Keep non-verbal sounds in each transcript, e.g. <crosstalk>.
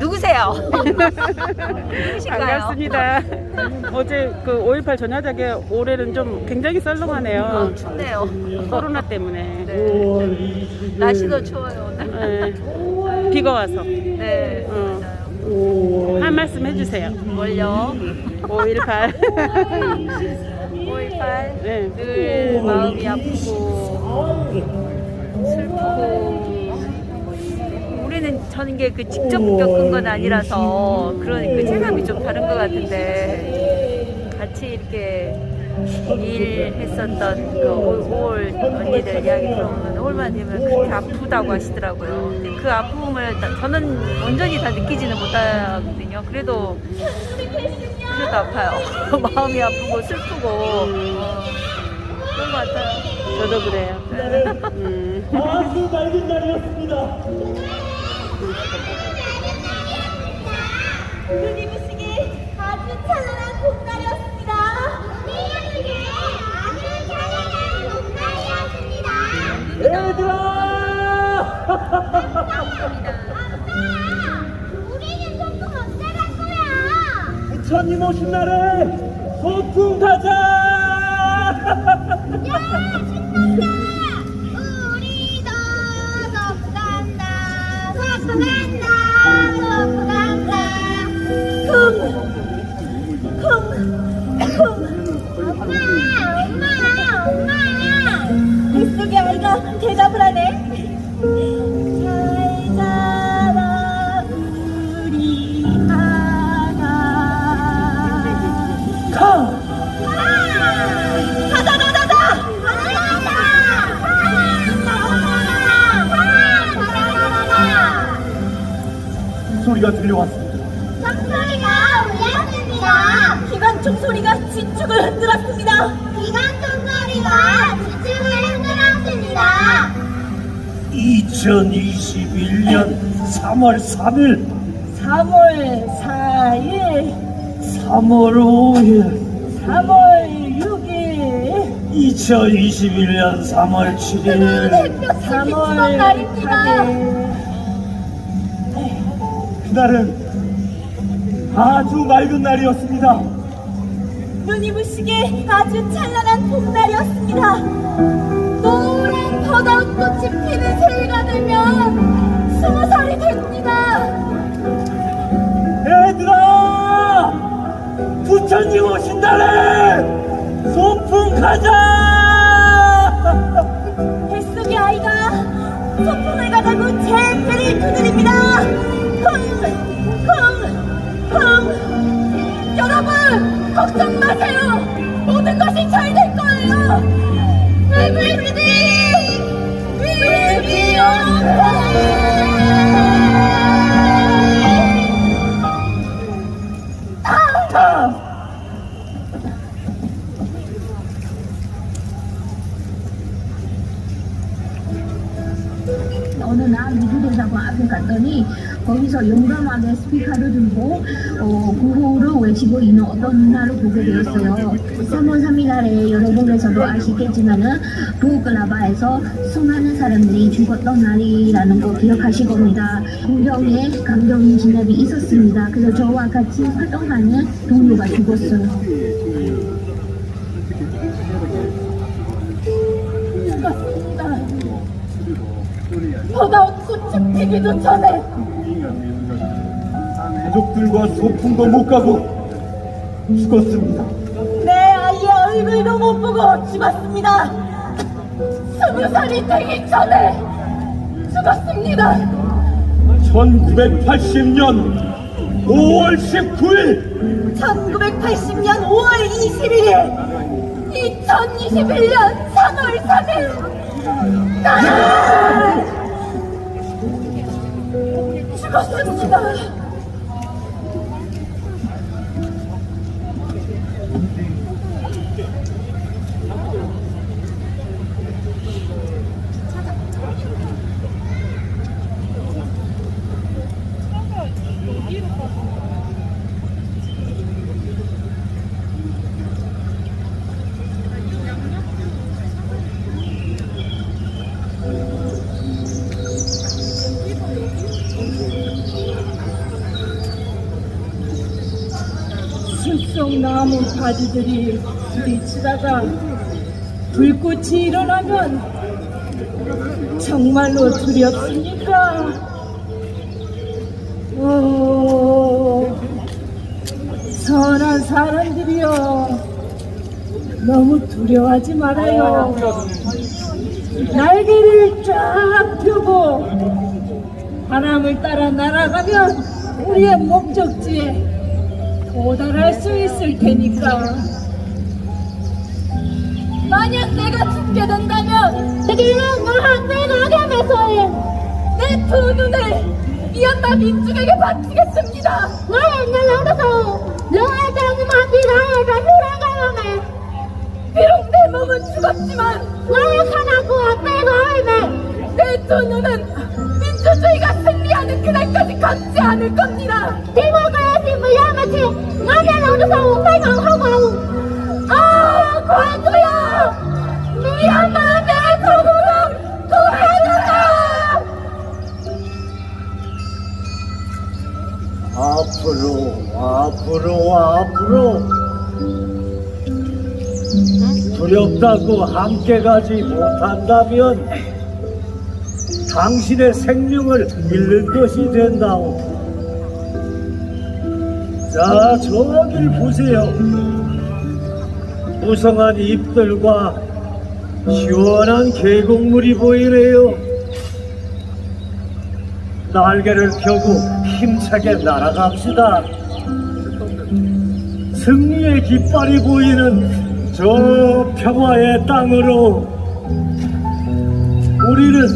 누구세요? <laughs> 누구신가요? 반갑습니다. 어제 그 5.18 전야작에 올해는 좀 굉장히 썰렁하네요. 어, 춥네요. 코로나 때문에. 네. 날씨도 추워요 오늘. 네. 비가 와서. 네. 어. 한 말씀 해주세요. 뭘요? 5.18. 5.18. 네. 늘 마음이 아프고 슬프고 저는 게 그 직접 겪은 건 아니라서 그러니까 체감이 좀 다른 것 같은데 같이 이렇게 일했었던 그 5월 언니들 이야기 들어보면 5월만 되면 그렇게 아프다고 하시더라고요. 근데 그 아픔을 다- 저는 온전히 다 느끼지는 못하거든요. 그래도 그래도 아파요. <laughs> 마음이 아프고 슬프고 어, 그런 것 같아요. 저도 그래요. 음. 아주 맑은 날이었습니다. 눈이 아주. 얘들아! 아빠, 우리는 소풍 언제 갈 거야? 부처님 오신 날에 소풍 가자! 울렸습니다. 기관총 소리가 지축을 흔들었습니다. 기관총 소리가 지축을 흔들었습니다. 2021년 3월 3일, 3월 4일, 3월 5일, 3월 6일, 2021년 3월 7일, 3월 날입니다. 그날은 아주 맑은 날이었습니다. 눈이 부시게 아주 찬란한 봄날이었습니다. 노란 버다운 꽃이 피는 새해가 되면 스무 살이 됩니다. 얘들아! 부처님 오신 날에 소풍 가자! 뱃속의 아이가 소풍을 가자고 제 배를 두드립니다. 걱정 마세요. 모든 것이 잘 될 거예요. Everything will be okay. 가! 어느 날 미국에다가 앞에 갔더니 거기서 용감하게 스피커를 들고 어, 구호를 외치고 있는 어떤 누나를 보게 되었어요. 3월 3일 날에 여러분께서도 아시겠지만은 부글라바에서 수많은 사람들이 죽었던 날이라는 거 기억하실 겁니다. 공경에 감정인 진압이 있었습니다. 그래서 저와 같이 활동하는 동료가 죽었어요. 버다운 꽃이 피기도 전에 가족들과 소풍도 못 가고 죽었습니다. 내 아이의 얼굴도 못 보고 죽었습니다. 스무 살이 되기 전에 죽었습니다. 1980년 5월 19일 1980년 5월 21일, 2021년 3월 3일. 나는 죽었습니다. 숲속 나무 가지들이 부딪히다가 불꽃이 일어나면 정말로 두렵습니까? 사람들이여 너무 두려워하지 말아요. 날개를 쫙 펴고 바람을 따라 날아가면 우리의 목적지에 도달할 수 있을 테니까. 만약 내가 죽게 된다면 그들은 너한 나가면서 내두 눈을 미얀마 민중에게 바치겠습니다. 너의 날아가서 너의 장님한테 나의 장님을 비록 내 몸은 죽었지만 너의 하나고 앞에 너의 내두 눈은 민주주의가 승리하는 그날까지 감지 않을 겁니다. 디모크라시 무야마치 나의 나가서 발광하고 아, 관두야! 두렵다고 함께 가지 못한다면 당신의 생명을 잃는 것이 된다오. 자 저길 보세요. 무성한 잎들과 시원한 계곡물이 보이네요. 날개를 펴고 힘차게 날아갑시다. 승리의 깃발이 보이는 저 평화의 땅으로 우리는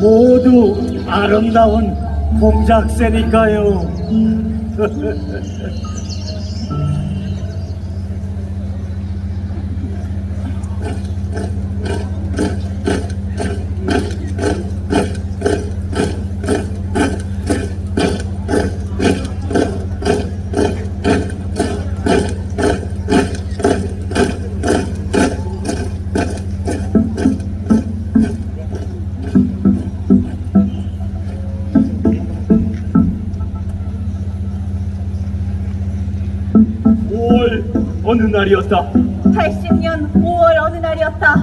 모두 아름다운 공작새니까요. <laughs> 어느 날이었다. 80년 5월 어느 날이었다.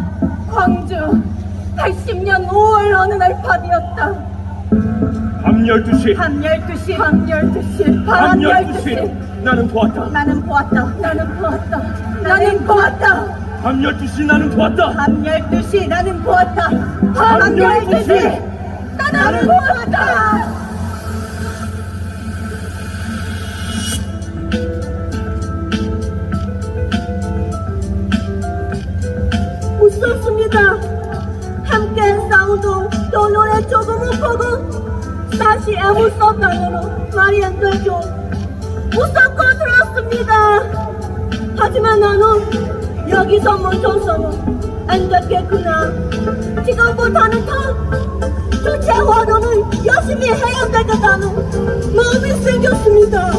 광주 80년 5월 어느 날 밤이었다. 밤 12시, 밤 12시, 밤 12시, 밤밤 12시 12시. 나는 보았다. 나는 보았다. 나는 보았다. 나는 보았다. 밤 12시 나는 보았다. 밤 12시 나는 보았다. 밤밤 12시 12시 나는 보았다. 무섭습니다. 함께 싸우도 또 노래 조금은 보고 다시 안 되죠. 무섭고 들었습니다. 하지만 나는 여기서 멈춰서는 안 되겠구나. 지금부터는 더 주체화로는 열심히 해야 되겠다는 마음이 생겼습니다.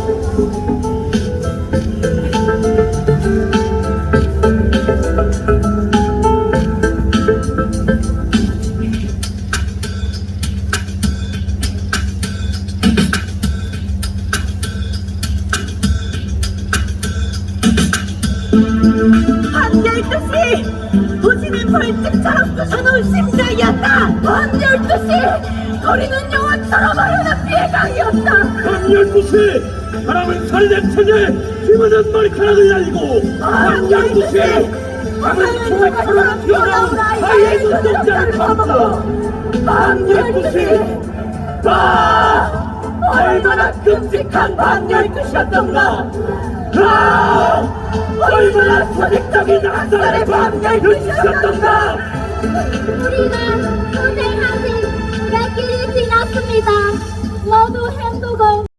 밤 12시 거리는 영화처럼 흐르는 피해 강이었다. 밤 12시 바람은 살대천에 힘은 머리카락을 날리고 밤 12시 밤은 총알처럼 튀어나온 하이의 눈동자를 밤 12시 아 얼마나 끔찍한 밤 12시였던가. 아 얼마나 선택적인 한살의 밤 12시였던가. 우리가 고생하신 몇 길이 지났습니다. 모두 행복을